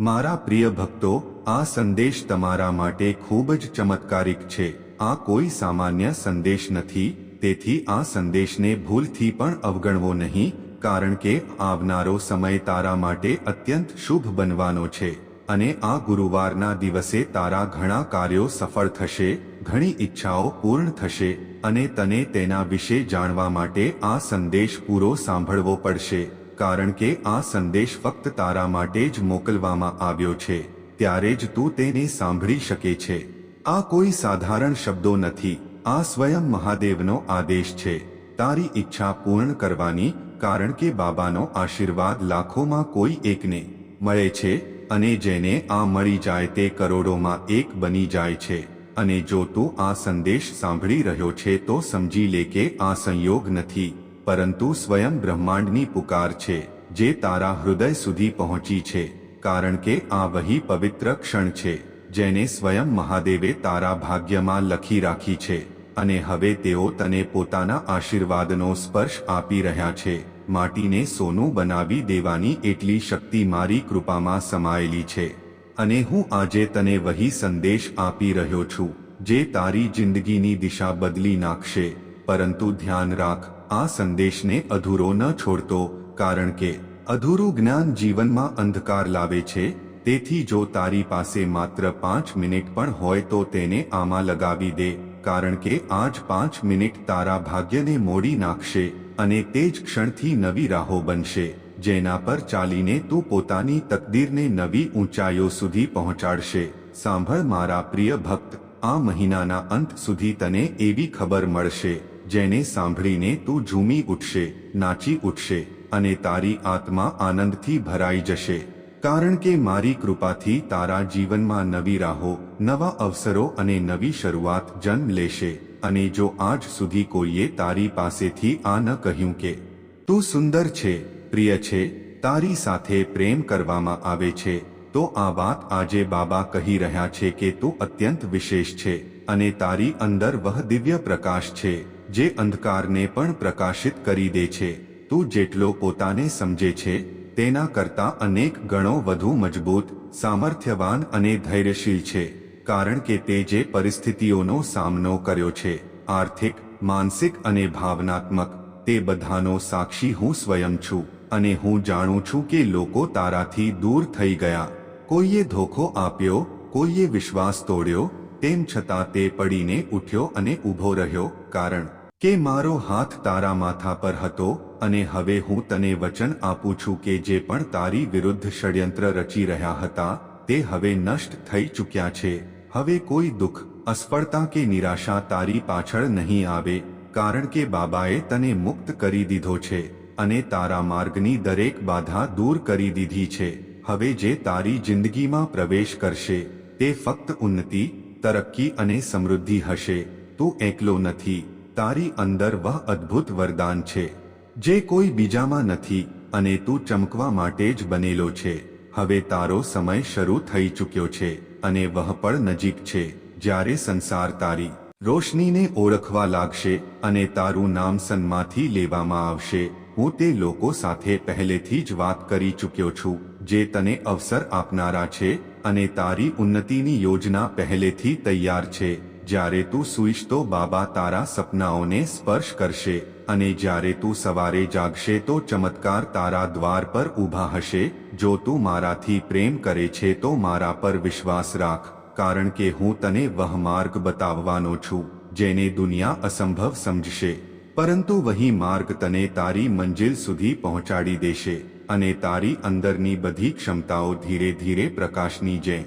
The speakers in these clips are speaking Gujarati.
મારા પ્રિય ભક્તો, આ સંદેશ તમારા માટે ખૂબ જ ચમત્કારિક છે. આ કોઈ સામાન્ય સંદેશ નથી, તેથી આ સંદેશને ભૂલથી પણ અવગણવો નહીં, કારણ કે આવનારો સમય તારા માટે અત્યંત શુભ બનવાનો છે. અને આ ગુરુવારના દિવસે તારા ઘણા કાર્યો સફળ થશે, ઘણી ઈચ્છાઓ પૂર્ણ થશે, અને તને તેના વિશે જાણવા માટે આ સંદેશ પૂરો સાંભળવો પડશે. કારણ કે આ સંદેશ ફક્ત તારા માટે જ મોકલવામાં આવ્યો છે, ત્યારે જ તું તેને સાંભળી શકે છે. આ કોઈ સાધારણ શબ્દો નથી, આ સ્વયં મહાદેવનો આદેશ છે. તારી ઈચ્છા પૂર્ણ કરવાની, કારણ કે બાબાનો આશીર્વાદ લાખોમાં કોઈ એકને મળે છે, અને જેને આ મળી જાય તે કરોડોમાં એક બની જાય છે. અને જો તું આ સંદેશ સાંભળી રહ્યો છે તો સમજી લે કે આ સંયોગ નથી. પરંતુ સ્વયં બ્રહ્માંડની પુકાર છે, જે તારા હૃદય સુધી પહોંચી છે, કારણ કે આ વહી પવિત્ર ક્ષણ છે, જેને સ્વયં મહાદેવે તારા ભાગ્યમાં લખી રાખી છે, અને હવે તેઓ તને પોતાના આશીર્વાદનો સ્પર્શ આપી રહ્યા છે, માટીને સોનું બનાવી દેવાની એટલી શક્તિ મારી કૃપામાં સમાયેલી છે, અને હું આજે તને વહી સંદેશ આપી રહ્યો છું, જે તારી જિંદગીની દિશા બદલી નાખશે, પરંતુ ધ્યાન રાખ આ સંદેશને અધૂરો ન છોડતો, કારણ કે અધૂરું જ્ઞાન જીવનમાં અંધકાર લાવે છે, તેથી જો તારી પાસે માત્ર પાંચ મિનિટ પણ હોય તો તેને આમાં લગાવી દે, કારણ કે આજ પાંચ મિનિટ તારા ભાગ્યને મોડી નાખશે અને તે જ ક્ષણથી નવી રાહો બનશે, જેના પર ચાલીને તું પોતાની તકદીરને નવી ઊંચાઈઓ સુધી પહોંચાડશે. સાંભળ મારા પ્રિય ભક્ત, આ મહિનાના અંત સુધી તને એવી ખબર મળશે. જેને સાંભળીને તું ઝૂમી ઉઠશે, નાચી ઉઠશે અને તારી આત્મા આનંદથી ભરાઈ જશે. કારણ કે મારી કૃપાથી તારા જીવનમાં નવી રાહો, નવા અવસરો અને નવી શરૂઆત જન્મ લેશે અને જો આજ સુધી કોઈએ તારી પાસેથી આ ન કહ્યું કે, તું સુંદર છે, પ્રિય છે, તારી સાથે પ્રેમ કરવામાં આવે છે, તો આ વાત આજે બાબા કહી રહ્યા છે કે તું અત્યંત વિશેષ છે અને તારી અંદર વહ દિવ્ય પ્રકાશ છે. જે અંધકારને પણ પ્રકાશિત કરી દે છે, તું જેટલો પોતાને સમજે છે, તેના કરતા અનેક ગણો વધુ મજબૂત, સામર્થ્યવાન અને ધૈર્યશીલ છે, કારણ કે તે જે પરિસ્થિતિઓનો સામનો કર્યો છે, આર્થિક, માનસિક અને ભાવનાત્મક, તે બધાનો સાક્ષી હું સ્વયં છું, અને હું જાણું છું કે લોકો તારાથી દૂર થઈ ગયા. કોઈએ ધોખો આપ્યો, કોઈએ વિશ્વાસ તોડ્યો, તેમ છતાં તે પડીને ઉઠ્યો અને ઊભો રહ્યો, કારણ કે મારો હાથ તારા માથા પર હતો અને હવે હું તને વચન આપું છું કે જે પણ તારી વિરુદ્ધ ષડયંત્ર રચી રહ્યા હતા, તે હવે નષ્ટ થઈ ચૂક્યા છે. હવે કોઈ દુઃખ, અસફળતા કે નિરાશા તારી પાછળ નહીં આવે, કારણ કે બાબાએ તને મુક્ત કરી દીધો છે અને તારા માર્ગની દરેક બાધા દૂર કરી દીધી છે. હવે જે તારી જિંદગીમાં પ્રવેશ કરશે, તે ફક્ત ઉન્નતિ, તરક્કી અને સમૃદ્ધિ હશે. તું એકલો નથી. તારી અંદર વહ અદ્ભુત વરદાન છે. જે કોઈ બીજામાં નથી અને તું ચમકવા માટે જ બનેલો છે. હવે તારો સમય શરૂ થઈ ચૂક્યો છે અને વહ પણ નજીક છે. જ્યારે સંસાર તારી રોશનીને ઓળખવા લાગશે અને તારું નામ સન્માથી લેવામાં આવશે, હું તે લોકો સાથે પહેલેથી જ વાત કરી ચૂક્યો છું, જે તને અવસર આપનારા છે અને તારી ઉન્નતિની યોજના પહેલેથી તૈયાર છે. જ્યારે તું સુઈશ તો બાબા તારા સપનાઓને સ્પર્શ કરશે અને જ્યારે તું સવારે જાગશે તો ચમત્કાર તારા દ્વાર પર ઊભા હશે. જો તું મારાથી પ્રેમ કરે છે તો મારા પર વિશ્વાસ રાખ, કારણ કે હું તને વહ માર્ગ બતાવવાનો છું, જેને દુનિયા અસંભવ સમજશે. પરંતુ વહી માર્ગ તને તારી મંજિલ સુધી પહોંચાડી દેશે અને તારી અંદરની બધી ક્ષમતાઓ ધીરે ધીરે પ્રકાશની જેમ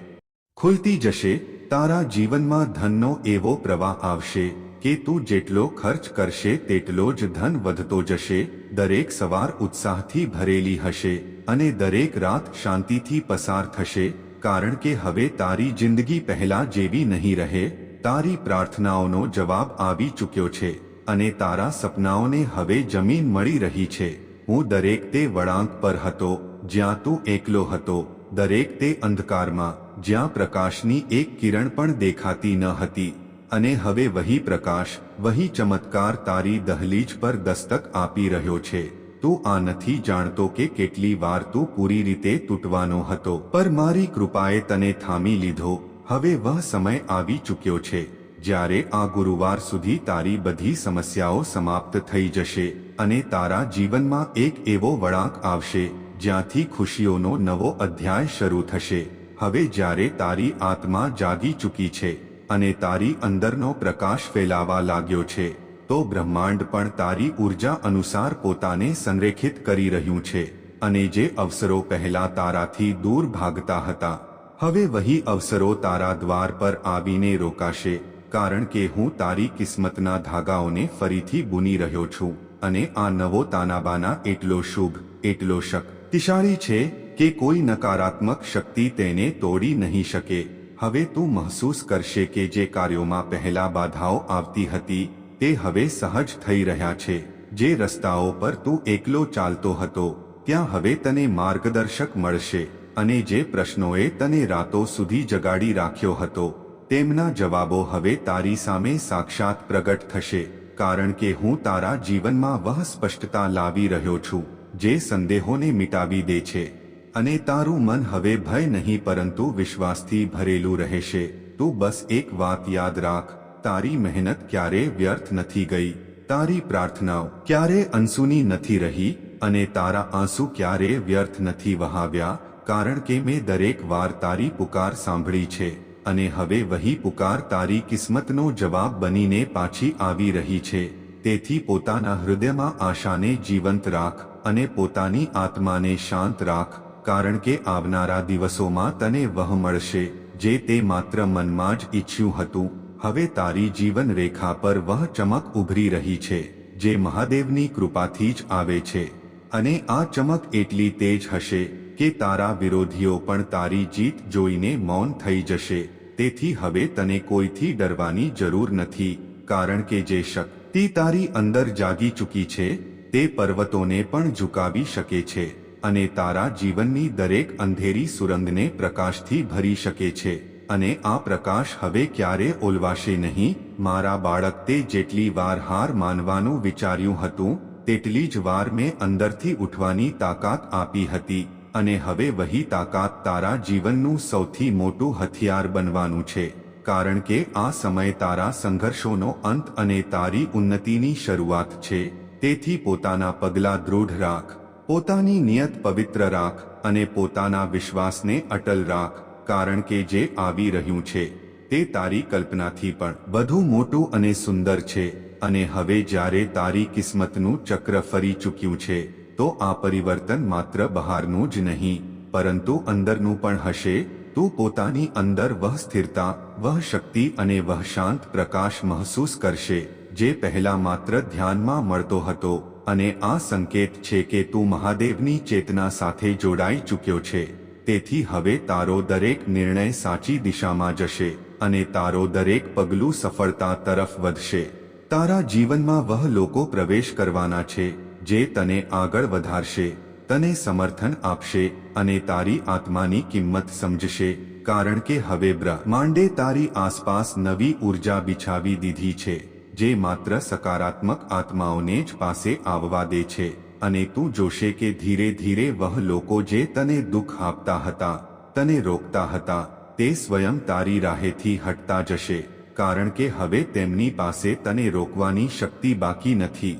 ખુલતી જશે. તારા જીવનમાં ધનનો એવો પ્રવાહ આવશે કે તું જેટલો ખર્ચ કરશે તેટલો જ ધન વધતો જશે. દરેક સવાર ઉત્સાહથી ભરેલી હશે અને દરેક રાત શાંતિથી પસાર થશે, કારણ કે હવે તારી જિંદગી પહેલા જેવી નહીં રહે. તારી પ્રાર્થનાઓનો જવાબ આવી ચૂક્યો છે અને તારા સપનાઓને હવે જમીન મળી રહી છે. હું દરેક તે વળાંક પર હતો જ્યાં તું એકલો હતો, દરેક તે અંધકારમાં. જ્યાં પ્રકાશની એક કિરણ પણ દેખાતી ન હતી, અને હવે વહી પ્રકાશ, વહી ચમત્કાર તારી દહલીજ પર દસ્તક આપી રહ્યો છે. તું આ નથી જાણતો કે કેટલી વાર તું પૂરી રીતે તૂટવાનો હતો, પર મારી કૃપાએ તને થામી લીધો. હવે વહ સમય આવી ચૂક્યો છે. જ્યારે આ ગુરુવાર સુધી તારી બધી સમસ્યાઓ સમાપ્ત થઈ જશે, અને તારા જીવનમાં એક એવો વળાંક આવશે, જ્યાંથી ખુશીઓનો નવો અધ્યાય શરૂ થશે. હવે જ્યારે તારી આત્મા જાગી ચૂકી છે અને તારી અંદરનો પ્રકાશ ફેલાવા લાગ્યો છે, તો બ્રહ્માંડ પણ તારી ઊર્જા અનુસાર પોતાને સંરેખિત કરી રહ્યું છે અને જે અવસરો પહેલા તારાથી દૂર ભાગતા હતા, હવે વહી અવસરો તારા દ્વાર પર આવીને રોકાશે, કારણ કે હું તારી કિસ્મતના ધાગાઓને ફરીથી બુની રહ્યો છું અને આ નવો તાનાબાના એટલો શુભ, એટલો શક્તિશાળી છે કે કોઈ નકારાત્મક શક્તિ તેને તોડી નહીં શકે. હવે તું મહેસૂસ કરશે કે જે કાર્યોમાં પહેલા બાધાઓ આવતી હતી, તે હવે સહજ થઈ રહ્યા છે. જે રસ્તાઓ પર તું એકલો ચાલતો હતો, ત્યાં હવે તને માર્ગદર્શક મળશે અને જે પ્રશ્નોએ તને રાતો સુધી જગાડી રાખ્યો હતો, તેમના જવાબો હવે તારી સામે સાક્ષાત પ્રગટ થશે, કારણ કે હું તારા જીવનમાં વહ સ્પષ્ટતા લાવી રહ્યો છું, જે સંદેહોને મિટાવી દે છે. અને તારું મન હવે ભય નહીં પરંતુ વિશ્વાસથી ભરેલું રહેશે. તું બસ એક વાત યાદ રાખ, તારી મહેનત ક્યારે વ્યર્થ નથી ગઈ. તારી પ્રાર્થનાઓ ક્યારે અંસુની નથી રહી અને તારા આંસુ ક્યારે વ્યર્થ નથી વહાવ્યા, કારણ કે મેં દરેક વાર તારી પુકાર સાંભળી છે અને હવે વહી પુકાર તારી કિસ્મતનો જવાબ બનીને પાછી આવી રહી છે. તેથી પોતાના હૃદયમાં આશાને જીવંત રાખ અને પોતાની આત્માને શાંત રાખ. કારણ કે આવનારા દિવસોમાં તને વહ મળશે, જે તે માત્ર મનમાં જ ઈચ્છ્યું હતું. હવે તારી જીવન રેખા પર વહ ચમક ઉભરી રહી છે, જે મહાદેવની કૃપાથી જ આવે છે. અને આ ચમક એટલી તેજ હશે, કે તારા વિરોધીઓ પણ તારી જીત જોઈને મૌન થઈ જશે. તેથી હવે તને કોઈથી ડરવાની જરૂર નથી, કારણ કે જે શક્તિ તારી અંદર જાગી ચૂકી છે, તે પર્વતોને પણ ઝુકાવી શકે છે. અને તારા જીવનની દરેક અંધેરી સુરંગને પ્રકાશથી ભરી શકે છે, અને આ પ્રકાશ હવે ક્યારે ઓલવાશે નહીં? મારા બાળક તે જેટલી વાર હાર માનવાનું વિચાર્યું હતું, તેટલી જ વાર મેં અંદરથી ઉઠવાની તાકાત આપી હતી, અને હવે વહી તાકાત તારા જીવનનું સૌથી મોટું હથિયાર બનવાનું છે, કારણ કે આ સમય તારા સંઘર્ષોનો અંત અને તારી ઉન્નતિની શરૂઆત છે, તેથી પોતાના પગલાં દૃઢ રાખ. પોતાની નિયત પવિત્ર રાખ અને પોતાના વિશ્વાસને અટલ રાખ, કારણ કે જે આવી રહ્યું છે, તે તારી કલ્પનાથી પણ વધુ મોટું અને સુંદર છે, અને હવે જ્યારે તારી કિસ્મતનું ચક્ર ફરી ચૂક્યું છે, તો આ પરિવર્તન માત્ર બહારનું જ નહીં, પરંતુ અંદરનું પણ હશે, તું પોતાની અંદર વહ સ્થિરતા, વહ શક્તિ અને વહ શાંત પ્રકાશ મહસૂસ કરશે, જે પહેલા માત્ર ધ્યાનમાં મળતો હતો. અને આ સંકેત છે કે તું મહાદેવની ચેતના સાથે જોડાઈ ચૂક્યો છે. તેથી હવે તારો દરેક નિર્ણય સાચી દિશામાં જશે અને તારો દરેક પગલું સફળતા તરફ વધશે. તારા જીવનમાં વહ લોકો પ્રવેશ કરવાના છે, જે તને આગળ વધારશે, તને સમર્થન આપશે અને તારી આત્માની કિંમત સમજશે, કારણ કે હવે બ્રહ્માંડે તારી આસપાસ નવી ઊર્જા બિછાવી દીધી છે. જે માત્ર સકારાત્મક આત્માઓને જ પાસે આવવા દે છે. અને તું જોશે કે ધીરે ધીરે વહ લોકો જે તને દુઃખ આપતા હતા, તને રોકતા હતા, તે સ્વયં તારી રાહેથી હટતા જશે, કારણ કે હવે તેમની પાસે તને રોકવાની શક્તિ બાકી નથી.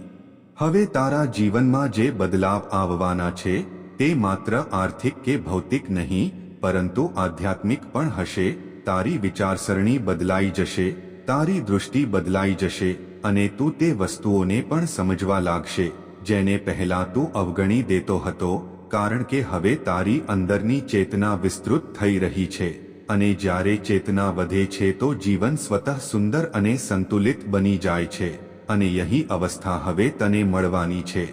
હવે તારા જીવનમાં જે બદલાવ આવવાના છે, તે માત્ર આર્થિક કે ભૌતિક નહીં, પરંતુ આધ્યાત્મિક પણ હશે, તારી વિચારસરણી બદલાઈ જશે તારી દૃષ્ટિ બદલાઈ જશે અને તું તે વસ્તુઓને પણ સમજવા લાગશે, જેને પહેલા તું અવગણી દેતો હતો, કારણ કે હવે તારી અંદરની ચેતના વિસ્તૃત થઈ રહી છે, અને જ્યારે ચેતના વધે છે તો જીવન સ્વતઃ સુંદર અને સંતુલિત બની જાય છે, અને યહી અવસ્થા હવે તને મળવાની છે.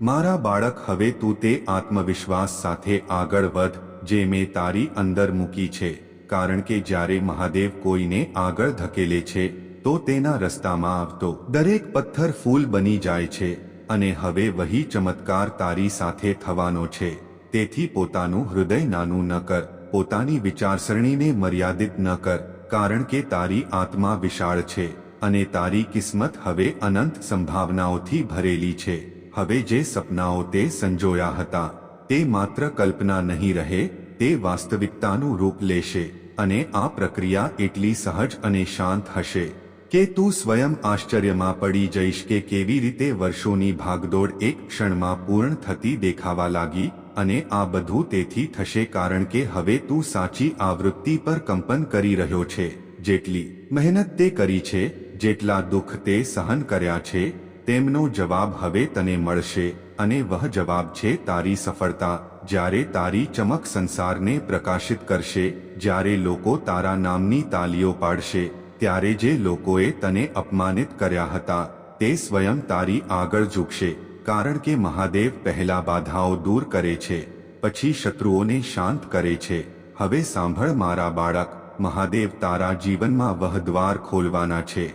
મારા બાળક, હવે તું તે આત્મવિશ્વાસ સાથે આગળ વધ, જે મેં તારી અંદર મૂકી છે. કારણ કે જ્યારે મહાદેવ કોઈને આગળ ધકેલે છે, તો તેના રસ્તામાં આવતો દરેક પથ્થર ફૂલ બની જાય છે અને હવે વહી ચમત્કાર તારી સાથે થવાનો છે. તેથી પોતાનું હૃદય નાનું ન કર, પોતાની વિચારસરણીને મર્યાદિત ન કર, કારણ કે તારી આત્મા વિશાળ છે અને તારી કિસ્મત હવે અનંત સંભાવનાઓથી ભરેલી છે. હવે જે સપનાઓ તે સંજોયા હતા, તે માત્ર કલ્પના નહીં રહે તે વાસ્તવિકતાનું રૂપ લેશે અને આ પ્રક્રિયા એટલી સહજ અને શાંત હશે કે તું સ્વયં આશ્ચર્યમાં પડી જઈશ કે કેવી રીતે વર્ષોની ભાગદોડ એક ક્ષણમાં પૂર્ણ થતી દેખાવા લાગી અને આ બધું તેથી થશે કારણ કે હવે તું સાચી આવૃત્તિ પર કંપન કરી રહ્યો છે, જેટલી મહેનત તે કરી છે, જેટલા દુઃખ તે સહન કર્યા છે, તેમનો જવાબ હવે તને મળશે અને વહ જવાબ છે તારી સફળતા જ્યારે તારી ચમક સંસારને પ્રકાશિત કરશે, જ્યારે લોકો તારા નામની તાલીઓ પાડશે, ત્યારે જે લોકોએ તને અપમાનિત કર્યા હતા, તે સ્વયં તારી આગળ ઝૂકશે, કારણ કે મહાદેવ પહેલા બાધાઓ દૂર કરે છે, પછી શત્રુઓને શાંત કરે છે. હવે સાંભળ મારા બાળક, મહાદેવ તારા જીવનમાં વહદ્વાર ખોલવાના છે,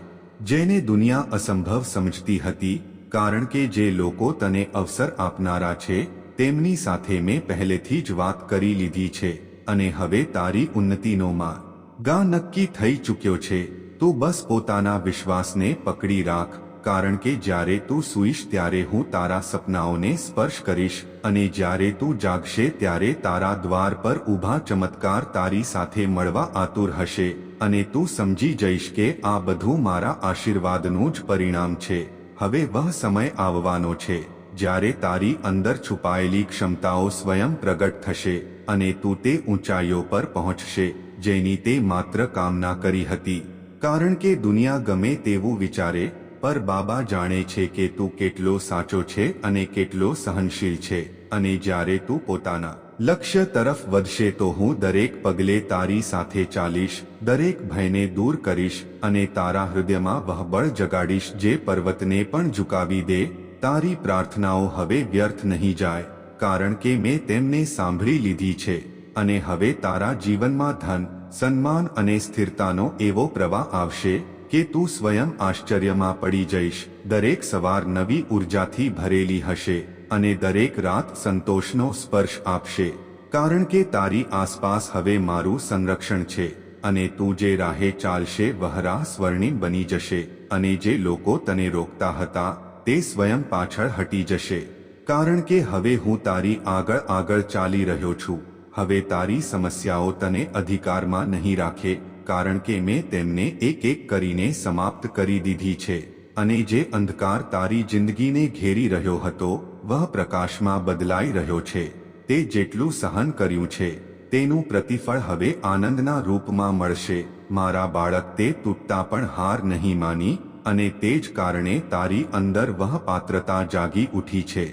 જેને દુનિયા અસંભવ સમજતી હતી, કારણ કે જે લોકો તને અવસર આપનારા છે તેમની સાથે મેં પહેલેથી જ વાત કરી લીધી છે, અને હવે તારી ઉન્નતિનો ગા નક્કી થઈ ચૂક્યો છે, તું બસ પોતાના વિશ્વાસને પકડી રાખ, કારણ કે જ્યારે તું સૂઈશ ત્યારે હું તારા સપનાઓને સ્પર્શ કરીશ, અને જ્યારે તું જાગશે ત્યારે તારા દ્વાર પર ઊભા ચમત્કાર તારી સાથે મળવા આતુર હશે, અને તું સમજી જઈશ કે આ બધું મારા આશીર્વાદનું જ પરિણામ છે, હવે વહ સમય આવવાનો છે. જ્યારે તારી અંદર છુપાયેલી ક્ષમતાઓ સ્વયં પ્રગટ થશે અને તું તે ઊંચાઈઓ પર પહોંચશે, જેની તે માત્ર કામના કરી હતી. કારણ કે દુનિયા ગમે તેવું વિચારે, પર બાબા જાણે છે કે તું કેટલો સાચો છે અને કેટલો સહનશીલ છે, અને જ્યારે તું પોતાના લક્ષ્ય તરફ વધશે તો હું દરેક પગલે તારી સાથે ચાલીશ, દરેક ભયને દૂર કરીશ અને તારા હૃદયમાં વહબળ જગાડીશ જે પર્વતને પણ ઝુકાવી દે તારી પ્રાર્થનાઓ હવે વ્યર્થ નહીં જાય, કારણ કે મેં તેમને સાંભળી લીધી છે, અને હવે તારા જીવનમાં ધન, સન્માન અને સ્થિરતાનો એવો પ્રવાહ આવશે, કે તું સ્વયં આશ્ચર્યમાં પડી જઈશ, દરેક સવાર નવી ઉર્જાથી ભરેલી હશે, અને દરેક રાત સંતોષનો સ્પર્શ આપશે, કારણ કે તારી આસપાસ હવે મારું સંરક્ષણ છે, અને તું જે રાહે ચાલશે વહરા સ્વર્ણિમ બની જશે, અને જે લોકો તને રોકતા હતા તે સ્વયં પાછળ હટી જશે. કારણ કે હવે હું તારી આગળ આગળ ચાલી રહ્યો છું. હવે તારી સમસ્યાઓ તને અધિકારમાં નહીં રાખે, કારણ કે મેં તેમને એક એક કરીને સમાપ્ત કરી દીધી છે. અને જે અંધકાર તારી જિંદગીને ઘેરી રહ્યો હતો, વહ પ્રકાશમાં બદલાઈ રહ્યો છે. તે જેટલું સહન કર્યું છે, તેનું પ્રતિફળ હવે આનંદના રૂપમાં મળશે. મારા બાળક, તે તૂટતા પણ હાર નહીં માની અને તે જ કારણે તારી અંદર વહ પાત્રતા જાગી ઉઠી છે.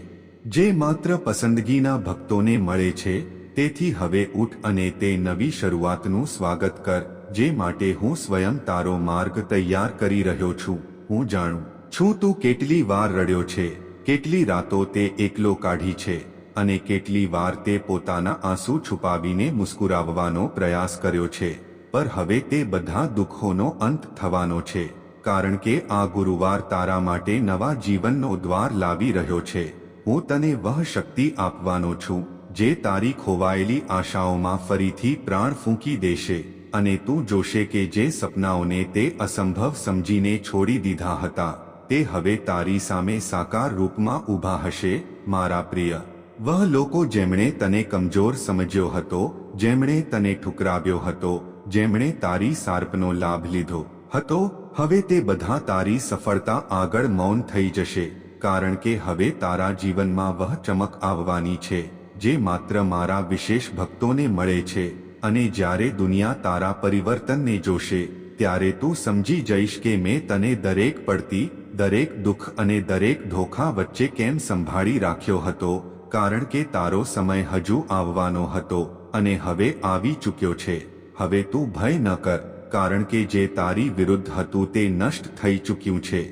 જે માત્ર પસંદગીના ભક્તોને મળે છે, તેથી હવે ઉઠ અને તે નવી શરૂઆતનું સ્વાગત કર, જે માટે હું સ્વયં તારો માર્ગ તૈયાર કરી રહ્યો છું. હું જાણું છું તું કેટલી વાર રડ્યો છે, કેટલી રાતો તે એકલો કાઢી છે, અને કેટલી વાર તે પોતાના આંસુ છુપાવીને મુસ્કુરાવવાનો પ્રયાસ કર્યો છે. પર હવે તે બધા દુઃખોનો અંત થવાનો છે. કારણ કે આ ગુરુવાર તારા માટે નવા જીવનનો દ્વાર લાવી રહ્યો છે. હું તને વહ શક્તિ આપવાનો છું, જે તારી ખોવાયેલી આશાઓમાં ફરીથી પ્રાણ ફૂંકી દેશે, અને તું જોશે કે જે સપનાઓને તે અસંભવ સમજીને છોડી દીધા હતા, તે હવે તારી સામે સાકાર રૂપમાં ઊભા હશે, મારા પ્રિય. વહ લોકો જેમણે તને કમજોર સમજ્યો હતો, જેમણે તને ઠુકરાવ્યો હતો, જેમણે તારી સાર્પનો લાભ લીધો હતો હવે તે બધા તારી સફળતા આગળ મૌન થઈ જશે, કારણ કે હવે તારા જીવનમાં વહ ચમક આવવાની છે, જે માત્ર મારા વિશેષ ભક્તોને મળે છે, અને જ્યારે દુનિયા તારા પરિવર્તનને જોશે, ત્યારે તું સમજી જઈશ કે મેં તને દરેક પડતી, દરેક દુઃખ અને દરેક ધોખા વચ્ચે કેમ સંભાળી રાખ્યો હતો, કારણ કે તારો સમય હજુ આવવાનો હતો, અને હવે આવી ચૂક્યો છે, હવે તું ભય ન કર. કારણ કે જે તારી વિરુદ્ધ હતું તે નષ્ટ થઈ ચૂક્યું છે.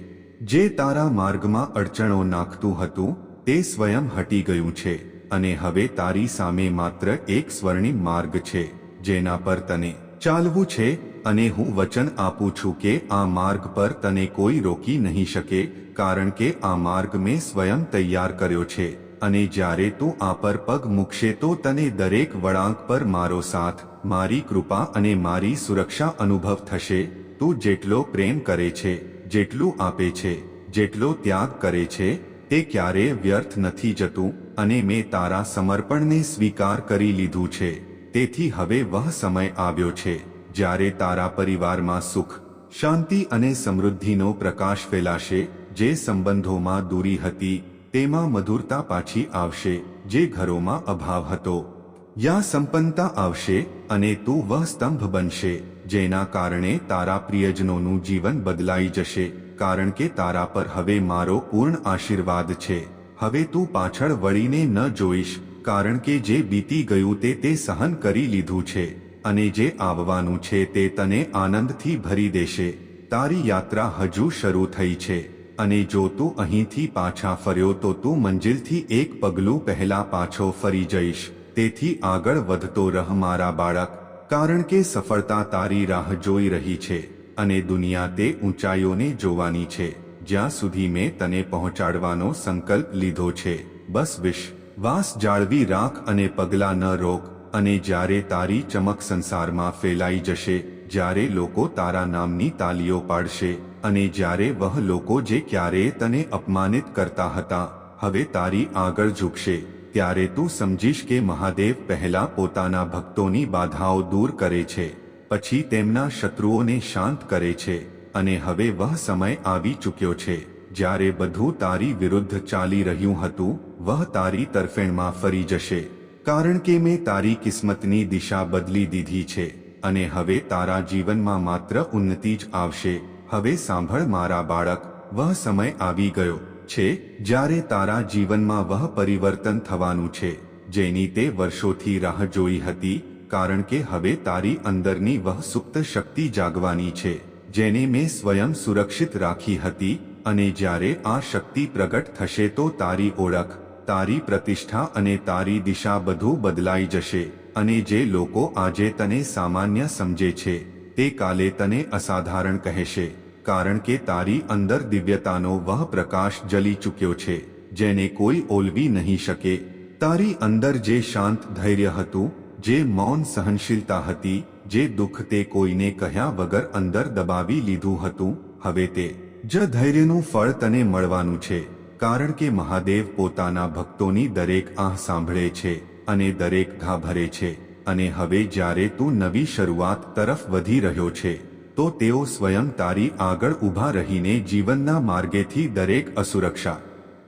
જે તારા માર્ગમાં અડચણો નાખતું હતું, તે સ્વયં હટી ગયું છે. અને હવે તારી સામે માત્ર એક સ્વર્ણિમ માર્ગ છે, જેના પર તને ચાલવું છે, અને હું વચન આપું છું કે આ માર્ગ પર તને કોઈ રોકી નહીં શકે, કારણ કે આ માર્ગ મેં સ્વયં તૈયાર કર્યો છે. અને જ્યારે તું આ પર પગ મૂકશે તો તને દરેક વળાંક પર મારો સાથ મારી કૃપા અને મારી સુરક્ષા અનુભવ થશે. તું જેટલો પ્રેમ કરે છે, જેટલું આપે છે, જેટલો ત્યાગ કરે છે, તે ક્યારેય વ્યર્થ નથી જતું અને મેં તારા સમર્પણને સ્વીકાર કરી લીધું છે. તેથી હવે વહ સમય આવ્યો છે. જ્યારે તારા પરિવારમાં સુખ, શાંતિ અને સમૃદ્ધિનો પ્રકાશ ફેલાશે, જે સંબંધોમાં દૂરી હતી, તેમાં મધુરતા પાછી આવશે, જે ઘરોમાં અભાવ હતો. યા સંપન્નતા આવશે અને તું વહ સ્તંભ બનશે, જેના કારણે તારા પ્રિયજનોનું જીવન બદલાઈ જશે, કારણ કે તારા પર હવે મારો પૂર્ણ આશીર્વાદ છે. હવે તું પાછળ વળીને ન જોઈશ, કારણ કે જે બીતી ગયું તે તે સહન કરી લીધું છે, અને જે આવવાનું છે તે તને આનંદથી ભરી દેશે. તારી યાત્રા હજુ શરૂ થઈ છે, અને જો તું અહીંથી પાછા ફર્યો તો તું મંજિલથી એક પગલું પહેલા પાછો ફરી જઈશ. તેથી આગળ વધતો રહ મારા બાળક, કારણ કે સફળતા તારી રાહ જોઈ રહી છે અને દુનિયા તે ઊંચાઈઓને જોવાની છે, જ્યાં સુધી મેં તને પહોંચાડવાનો સંકલ્પ લીધો છે. બસ વિશ, વાસ જાળવી રાખ અને પગલાં ન રોક, અને જ્યારે તારી ચમક સંસારમાં ફેલાઈ જશે, જ્યારે લોકો તારા નામની તાલીઓ પાડશે, અને જ્યારે વહ લોકો જે ક્યારેય તને અપમાનિત કરતા હતા, હવે તારી આગળ ઝૂકશે. ત્યારે તું સમજીશ કે મહાદેવ પહેલા પોતાના ભક્તોની બાધાઓ દૂર કરે છે, પછી તેમના શત્રુઓને શાંત કરે છે, અને હવે વહ સમય આવી ચૂક્યો છે. જ્યારે બધું તારી વિરુદ્ધ ચાલી રહ્યું હતું, વહ તારી તરફેણમાં ફરી જશે. કારણ કે મેં તારી કિસ્મતની દિશા બદલી દીધી છે, અને હવે તારા જીવનમાં માત્ર ઉન્નતિ જ આવશે. હવે સાંભળ મારા બાળક, વહ સમય આવી ગયો. છે, જ્યારે તારા જીવનમાં વહ પરિવર્તન થવાનું છે, જેની તે વર્ષોથી રાહ જોઈ હતી, કારણ કે હવે તારી અંદરની વહ સુપ્ત શક્તિ જાગવાની છે, જેને મેં સ્વયં સુરક્ષિત રાખી હતી, અને જ્યારે આ શક્તિ પ્રગટ થશે તો તારી ઓળખ, તારી પ્રતિષ્ઠા અને તારી દિશા બધું બદલાઈ જશે, અને જે લોકો આજે તને સામાન્ય સમજે છે, તે કાલે તને અસાધારણ કહેશે. કારણ કે તારી અંદર દિવ્યતાનો વહ પ્રકાશ જલી ચૂક્યો છે, જેને કોઈ ઓલવી નહીં શકે. તારી અંદર જે શાંત ધૈર્ય હતું, જે મૌન સહનશીલતા હતી, જે દુઃખ તે કોઈને કહ્યા વગર અંદર દબાવી લીધું હતું, હવે તે જ ધૈર્યનું ફળ તને મળવાનું છે, કારણ કે મહાદેવ પોતાના ભક્તોની દરેક આહ સાંભળે છે, અને દરેક ઘા ભરે છે, અને હવે જ્યારે તું નવી શરૂઆત તરફ વધી રહ્યો છે તો તેઓ સ્વયં તારી આગળ ઊભા રહીને જીવનના માર્ગેથી દરેક અસુરક્ષા,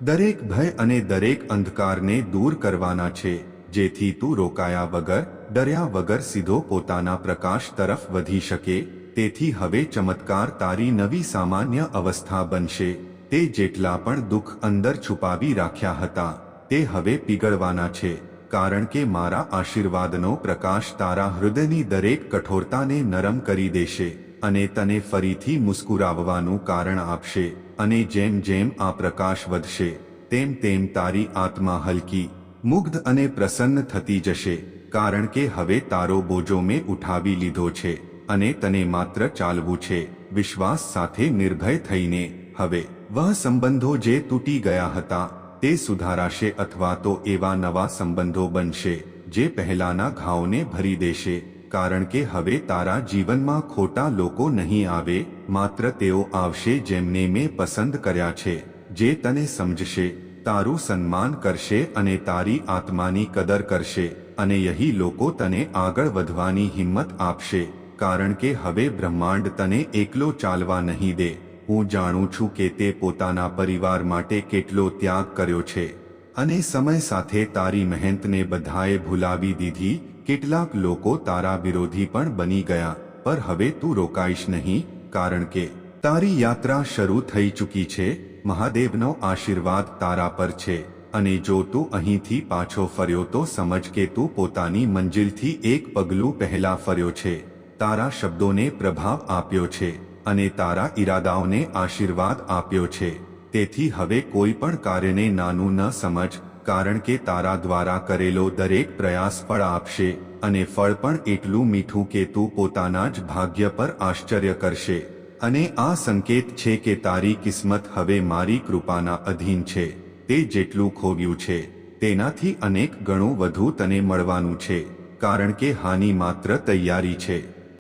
દરેક ભય અને દરેક અંધકારને દૂર કરવાના છે, જેથી તું રોકાયા વગર, ડર્યા વગર સીધો પોતાના પ્રકાશ તરફ વધી શકે, તેથી હવે ચમત્કાર તારી નવી સામાન્ય અવસ્થા બનશે, તે જેટલા પણ દુઃખ અંદર છુપાવી રાખ્યા હતા, તે હવે પીગળવાના છે, કારણ કે મારા આશીર્વાદનો પ્રકાશ તારા હૃદયની દરેક કઠોરતાને નરમ કરી દેશે. અને તને ફરીથી મુસ્કુરાવવાનું કારણ આપશે અને જેમ જેમ આ પ્રકાશ વધશે, તેમ તેમ તારી આત્મા હલકી, મુગ્ધ અને પ્રસન્ન થતી જશે, કારણ કે હવે તારો બોજો મેં ઉઠાવી લીધો છે અને તને માત્ર ચાલવું છે, વિશ્વાસ સાથે નિર્ભય થઈને, હવે વહ સંબંધો જે તૂટી ગયા હતા, તે સુધારાશે અથવા તો એવા નવા સંબંધો બનશે, જે પહેલાના ઘાવને ભરી દેશે. કારણ કે હવે તારા જીવનમાં ખોટા લોકો નહીં આવે, માત્ર તેઓ આવશે જેમને મેં પસંદ કર્યા છે, જે તને સમજશે, તારું સન્માન કરશે અને તારી આત્માની કદર કરશે, અને યહી લોકો તને આગળ વધવાની હિંમત આપશે, કારણ કે હવે બ્રહ્માંડ તને એકલો ચાલવા નહીં દે. હું જાણું છું કે તે પોતાના પરિવાર માટે કેટલો ત્યાગ કર્યો છે. અને સમય સાથે તારી મહેનતને બધાએ ભૂલાવી દીધી કેટલાક લોકો તારા વિરોધી પણ બની ગયા, પર હવે તું રોકાઈશ નહીં, કારણ કે તારી યાત્રા શરૂ થઈ ચૂકી છે, મહાદેવનો આશીર્વાદ તારા પર છે, અને જો તું અહીંથી પાછો ફર્યો તો સમજ કે તું પોતાની મંજિલથી એક પગલું પહેલા ફર્યો છે, તારા શબ્દોને પ્રભાવ આપ્યો છે, અને તારા ઈરાદાઓને આશીર્વાદ આપ્યો છે, તેથી હવે કોઈ પણ કાર્યને નાનું ન સમજ કારણ કે તારા દ્વારા કરેલો દરેક પ્રયાસ ફળ આપશે અને ફળ પણ એટલું મીઠું કે તું પોતાના જ ભાગ્ય પર આશ્ચર્ય કરશે. અને આ સંકેત છે કે તારી કિસ્મત હવે મારી કૃપાના અધીન છે. તે જેટલું ખોવ્યું છે, તેનાથી અનેક ગણું વધુ તને મળવાનું છે, કારણ કે હાનિ માત્ર તૈયારી છે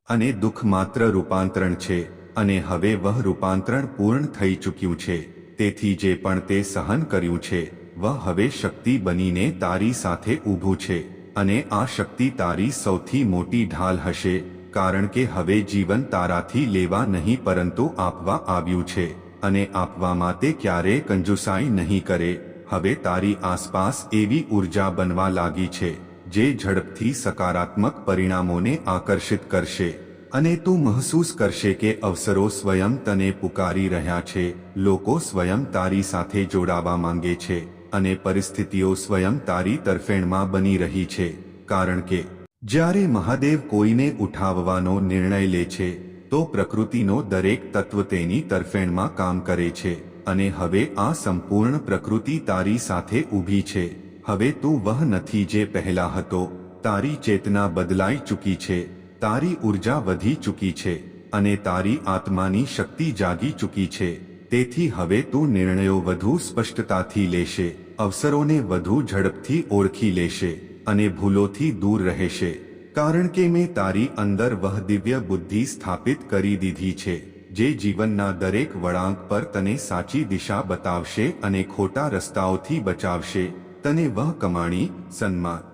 અને દુઃખ માત્ર રૂપાંતરણ છે અને હવે વહ રૂપાંતરણ પૂર્ણ થઈ ચૂક્યું છે. તેથી જે પણ તે સહન કર્યું છે વહ હવે શક્તિ બનીને તારી સાથે ઊભું છે અને આ શક્તિ તારી સૌથી મોટી ઢાલ હશે, કારણ કે હવે જીવન તારાથી લેવા નહીં પરંતુ આપવા આવ્યું છે અને આપવામાં તે ક્યારેય કંજુસાઈ નહીં કરે, હવે તારી આસપાસ એવી ઊર્જા બનવા લાગી છે, જે ઝડપથી સકારાત્મક પરિણામોને આકર્ષિત કરશે. અને તું મહેસૂસ કરશે કે અવસરો સ્વયં તને પુકારી રહ્યા છે, લોકો સ્વયં તારી સાથે જોડાવા માંગે છે. અને પરિસ્થિતિઓ સ્વયં તારી તરફેણમાં બની રહી છે, કારણ કે જ્યારે મહાદેવ કોઈને ઉઠાવવાનો નિર્ણય લે છે, તો પ્રકૃતિનો દરેક તત્વ તેની તરફેણમાં કામ કરે છે, અને હવે આ સંપૂર્ણ પ્રકૃતિ તારી સાથે ઊભી છે, હવે તું વહ નથી જે પહેલા હતો, તારી ચેતના બદલાઈ ચૂકી છે, તારી ઊર્જા વધી ચૂકી છે, અને તારી આત્માની શક્તિ જાગી ચૂકી છે. તેથી હવે તું નિર્ણયો વધુ સ્પષ્ટતાથી લેશે, અવસરોને વધુ ઝડપથી ઓળખી લેશે અને ભૂલોથી દૂર રહેશે. કારણ કે મેં તારી અંદર વહ દિવ્ય બુદ્ધિ સ્થાપિત કરી દીધી છે, જે જીવનના દરેક વળાંક પર તને સાચી દિશા બતાવશે અને ખોટા રસ્તાઓથી બચાવશે. તને વહ કમાણી, સન્માન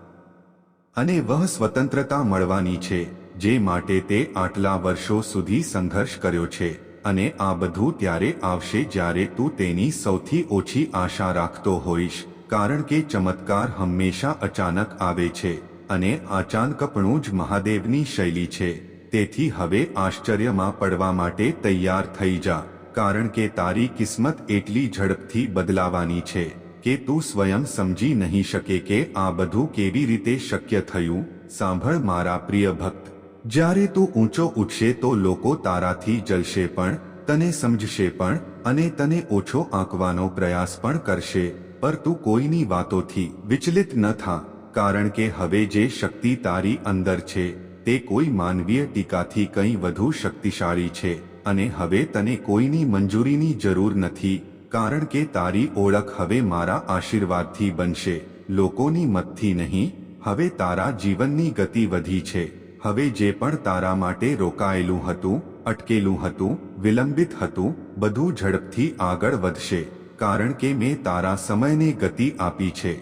અને વહ સ્વતંત્રતા મળવાની છે, જે માટે તે આટલા વર્ષો સુધી સંઘર્ષ કર્યો છે. અને આ બધું ત્યારે આવશે જ્યારે તું તેની સૌથી ઓછી આશા રાખતો હોઈશ, કારણ કે ચમત્કાર હંમેશા અચાનક આવે છે અને અચાનકપણું જ મહાદેવની શૈલી છે. તેથી હવે આશ્ચર્યમાં પડવા માટે તૈયાર થઈ જા, કારણ કે તારી કિસ્મત એટલી ઝડપથી બદલાવાની છે કે તું સ્વયં સમજી નહીં શકે કે આ બધું કેવી રીતે શક્ય થયું. સાંભળ મારા પ્રિય ભક્ત જ્યારે તું ઊંચો ઉઠશે તો લોકો તારાથી જલશે પણ, તને સમજશે પણ અને તને ઓછો આંકવાનો પ્રયાસ પણ કરશે. પર તું કોઈની વાતોથી વિચલિત ન થા, કારણ કે હવે જે શક્તિ તારી અંદર છે, તે કોઈ માનવીય ટીકાથી કંઈ વધુ શક્તિશાળી છે અને હવે તને કોઈની મંજૂરીની જરૂર નથી, કારણ કે તારી ઓળખ હવે મારા આશીર્વાદથી બનશે. લોકોની મતથી નહીં, હવે તારા જીવનની ગતિ વધી છે. હવે જે પણ તારા માટે રોકાયેલું હતું, અટકેલું હતું, વિલંબિત હતું, બધું ઝડપથી આગળ વધશે, કારણ કે મેં તારા સમયને ગતિ આપી છે.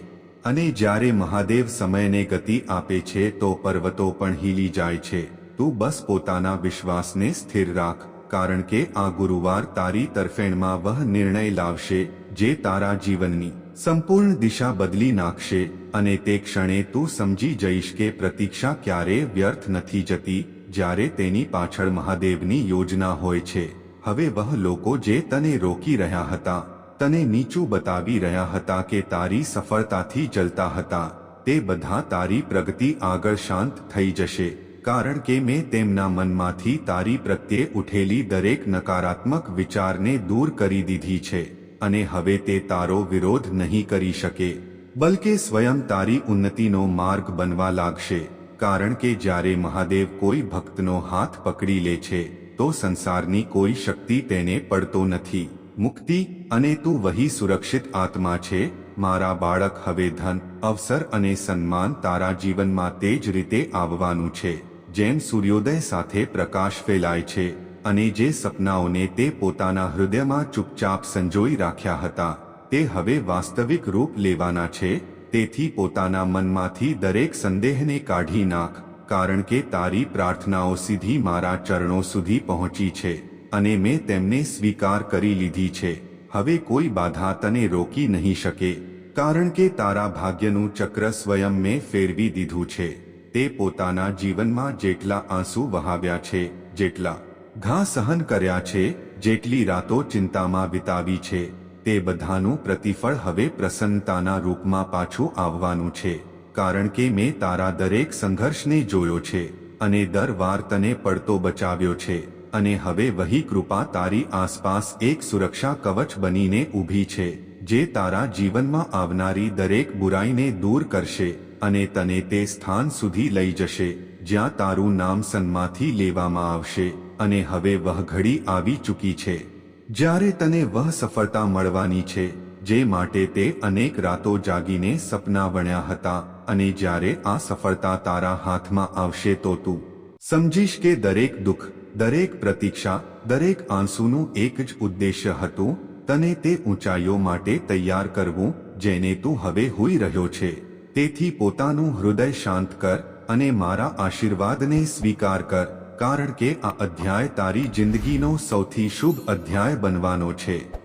અને જ્યારે મહાદેવ સમયને ગતિ આપે છે, તો પર્વતો પણ હીલી જાય છે. તું બસ પોતાના વિશ્વાસને સ્થિર રાખ, કારણ કે આ ગુરુવાર તારી તરફેણમાં વહ નિર્ણય લાવશે, જે તારા જીવનની સંપૂર્ણ દિશા બદલી નાખશે અને તે ક્ષણે તું સમજી જઈશ કે પ્રતીક્ષા ક્યારે વ્યર્થ નથી જતી, જ્યારે તેની પાછળ મહાદેવની યોજના હોય છે. હવે વહ લોકો જે તને રોકી રહ્યા હતા, તને નીચું બતાવી રહ્યા હતા કે તારી સફળતાથી જલતા હતા, તે બધા તારી પ્રગતિ આગળ શાંત થઈ જશે, કારણ કે મેં તેમના મનમાંથી તારી પ્રત્યે ઉઠેલી દરેક નકારાત્મક વિચારને દૂર કરી દીધી છે. અને હવે તે તારો વિરોધ નહીં કરી શકે, બલકે સ્વયં તારી ઉન્નતિનો માર્ગ બનવા લાગશે, કારણ કે જ્યારે મહાદેવ કોઈ ભક્તનો હાથ પકડી લે છે, તો સંસારની કોઈ શક્તિ તેને પડતો નથી. મુક્તિ, અને તું વહી સુરક્ષિત આત્મા છે, મારા બાળક હવે ધન, અવસર અને સન્માન તારા જીવનમાં તે જ રીતે આવવાનું છે, જેમ સૂર્યોદય સાથે પ્રકાશ ફેલાય છે. અને જે સપનાઓને તે પોતાના હૃદયમાં ચૂપચાપ સંજોઈ રાખ્યા હતા, તે હવે વાસ્તવિક રૂપ લેવાના છે, તેથી પોતાના મનમાંથી દરેક સંદેહને કાઢી નાખ, કારણ કે તારી પ્રાર્થનાઓ સીધી મારા ચરણો સુધી પહોંચી છે, અને મેં તેમને સ્વીકાર કરી લીધી છે, હવે કોઈ બાધા તને રોકી નહીં શકે, કારણ કે તારા ભાગ્યનું ચક્ર સ્વયં મેં ફેરવી દીધું છે, તે પોતાના જીવનમાં જેટલા આંસુ વહાવ્યા છે, જેટલા ઘા સહન કર્યા છે, જેટલી રાતો ચિંતામાં વિતાવી છે, તે બધાનું પ્રતિફળ હવે પ્રસન્નતાના રૂપમાં પાછું આવવાનું છે, કારણ કે મેં તારા દરેક સંઘર્ષને જોયો છે, અને દર વાર તને પડતો બચાવ્યો છે, અને હવે વહી કૃપા તારી આસપાસ એક સુરક્ષા કવચ બનીને ઊભી છે, જે તારા જીવનમાં આવનારી દરેક બુરાઈને દૂર કરશે, અને તને તે સ્થાન સુધી લઈ જશે, જ્યાં તારું નામ સન્માથી લેવામાં આવશે. અને હવે વહ ઘડી આવી ચૂકી છે. જ્યારે તને વહ સફળતા મળવાની છે, જે માટે તે અનેક રાતો જાગીને સપના વણ્યા હતા, અને જ્યારે આ સફળતા તારા હાથમાં આવશે તો તું સમજીશ કે દરેક દુઃખ, દરેક પ્રતીક્ષા, દરેક આંસુનું એક જ ઉદ્દેશ્ય હતું, તને તે ઊંચાઈઓ માટે તૈયાર કરવું, જેને તું હવે હોઈ રહ્યો છે. તેથી પોતાનું હૃદય શાંત કર, અને મારા આશીર્વાદને સ્વીકાર કર. કારણ કે આ અધ્યાય તારી જિંદગીનો સૌથી શુભ અધ્યાય બનવાનો છે.